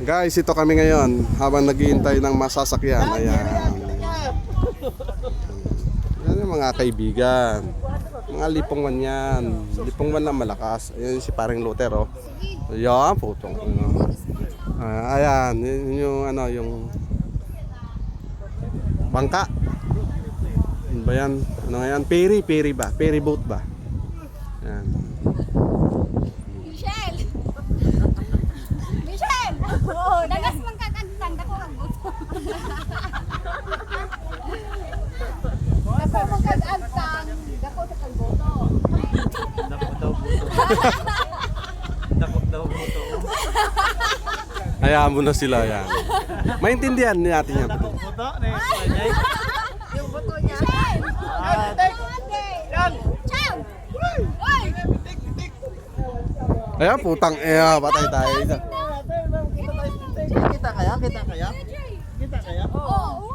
Guys, ito kami ngayon habang naghihintay ng masasakyan. Ayan. Yan yung mga kaibigan. Mga lipongman yan. Lipongman na malakas. Ayan si paring Luther, oh. Ayan, putong. Ah, ayan, yun yung ano, yung bangka. Ano ba yan? Ano nga yan? Ferry, ferry ba? Ferry boat ba? Ayan. Dakot daw buto. Dakot daw buto. Hayaan mo na sila yan. Maintindihan natin yan. Dakot buto na yung kanyay. Yung buto niya. Yan! Chow! Oy! Ayan, putang eh, patay tayo. Kita kaya? Kita kaya? Kita kaya? Oo,